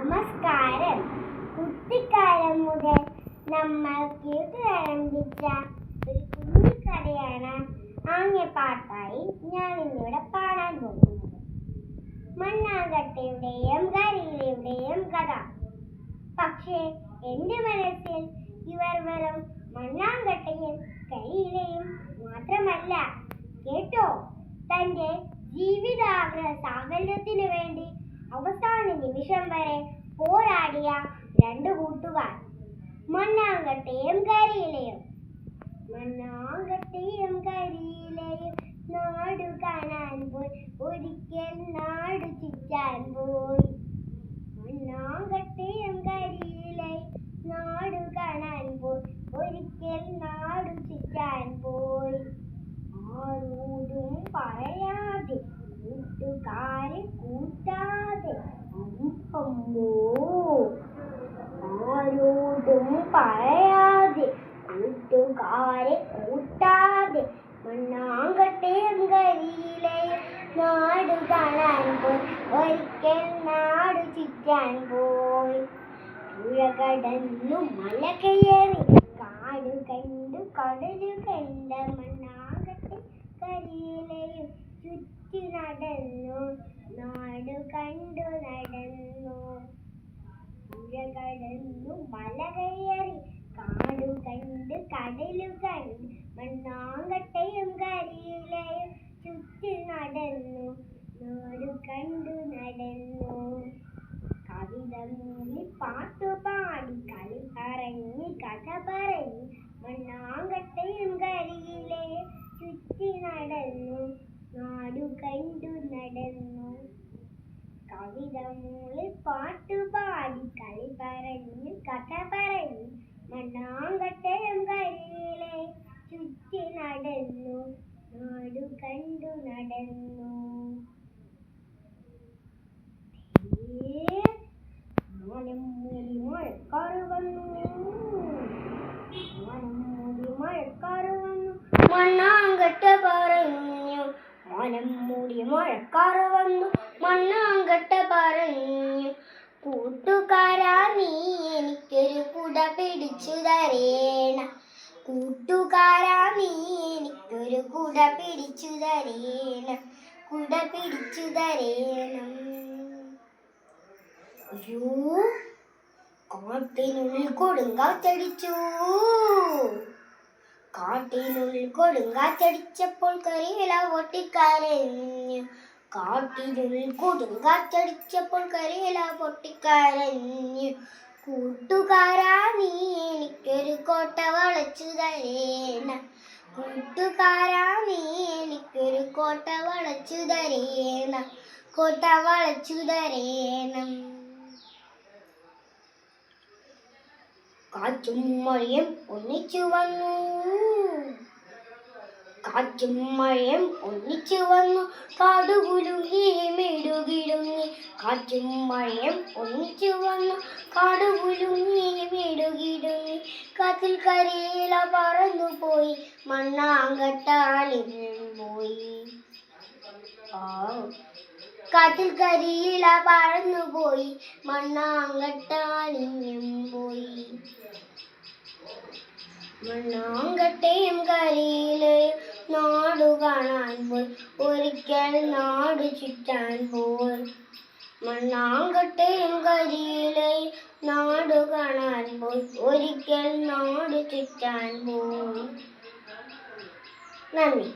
നമസ്കാരം. കുട്ടിക്കാലം മുതൽ നമ്മൾ കേട്ടുആരംഭിച്ച ഒരു കുഞ്ഞിക്കഥയാണ് ആംഗ്യപ്പാട്ടായി ഞാൻ ഇന്നിവിടെ പാടാൻ പോകുന്നത്. മണ്ണാങ്കട്ടയുടെയും കരിയിലയുടെയും കഥ. പക്ഷേ എന്റെ മനസ്സിൽ ഇവർ വെറും മണ്ണാങ്കട്ടയും കരിയിലയും മാത്രമല്ല. കേട്ടോ? തന്റെ ജീവിതാഗ്രഹ സാഫല്യത്തിനു വേണ്ടി അവസാന നിമിഷം വരെ പോരാടിയ രണ്ട് കൂട്ടുകാർ. മണ്ണാങ്കട്ടയും കരിയിലയും. മണ്ണാങ്കട്ടയും കരിയിലയും നാടു കാണാൻ പോയി. ഒരിക്കൽ നാടു ചുറ്റാൻ പോയി മണ്ണാങ്കട്ടയും കരിയിലയും നാടു കാണാൻ പോയി ഒരിക്കൽ നാടു ചുറ്റാൻ പോയി ആരോടും പറയാതെ കൂട്ടുകാരെ കൂട്ടാതെ അമ്പോ ആരോടും പറയാതെ കൂട്ടുകാരെ കൂട്ടാതെ മണ്ണാങ്കട്ടെ നാട് കാണാൻ പോയി ഒരിക്കൽ നാട് ചുറ്റാൻ പോയി പുഴ കടന്നു മല കയറി കാട് കണ്ടു കടൽ കണ്ട മണ്ണാകട്ടെ കരിയിലയും ചുറ്റി നടന്നു നാട് കണ്ടു നടന്നു പുഴ കടന്നു മല കയറി കാടു കണ്ട് കടലു കണ്ട് മണ്ണാങ്കട്ടയും കരിയിലയും ചുറ്റി നടന്നു നാടു കണ്ടു നടന്നു. കവിത മൂളി പാട്ടു പാടി കളി പറഞ്ഞ് കഥ പറഞ്ഞ് മണ്ണാങ്കട്ടയും കരിയിലയും ചുറ്റി നടന്നു നാടു കണ്ടു നടന്നു. കവിത മൂളി പാട്ടു കഥ പറഞ്ഞ് മണ്ണാങ്കട്ടയും കരിയിലെ ചുറ്റി നടന്നു. നാടു കണ്ടു നടന്നു. മനം വന്നു. മണ്ണാങ്കട്ട പറഞ്ഞു. മനം മൂടി മഴക്കാറ് വന്നു. മണ്ണാങ്കട്ട പറഞ്ഞു. കൂട്ടുകാർ പിടിച്ചു തരേണ. കൂട്ടുകാരാ നീ എനിക്കൊരു കുട പിടിച്ചു തരേണ. കുട പിടിച്ചു തരേണം. അയ്യോ കാട്ടിനുള്ളിൽ കൊടുങ്കാറ്റടിച്ചു. കാട്ടിനുള്ളിൽ കൊടുങ്കാറ്റടിച്ചപ്പോൾ കരിയില പൊട്ടിക്കരഞ്ഞു. കാട്ടിനുള്ളിൽ കൊടുങ്കാറ്റടിച്ചപ്പോൾ കരിയില പൊട്ടിക്കരഞ്ഞു. കൂട്ടുകാരാ നീ എനിക്കൊരു കോട്ട വളച്ചു തരേണ. കൂട്ടുകാരാ നീ എനിക്കൊരു കോട്ട വളച്ചു തരേണ. കോട്ട വളച്ചു തരേണം. കാറ്റും മഴയും ഒന്നിച്ചു വന്നു. കാറ്റും മഴയും ഒന്നിച്ചു വന്നു. കാടുകുലുങ്ങി മേടുകിടുങ്ങി. കാറ്റും മഴയും ഒന്നിച്ചു വന്നു. കാടുകുലുങ്ങി മെടുകിടുങ്ങി കാറ്റിൽ കരയില പറന്നു പോയി. മണ്ണാങ്കട്ടാലിനും പോയി. കാറ്റിൽ കരിയില പറന്നു പോയി. മണ്ണാങ്കട്ടാലിഞ്ഞും പോയി. മണ്ണാങ്കട്ടയും കരിയിലയും നാടു കാണാൻ പോയി. ഒരിക്കൽ നാടു ചുറ്റാൻ പോയി. മണ്ണാങ്കട്ടയും കരിയിലെ നാട് കാണാൻ പോയി. ഒരിക്കൽ നാട് ചുറ്റാൻ പോയി. നന്ദി.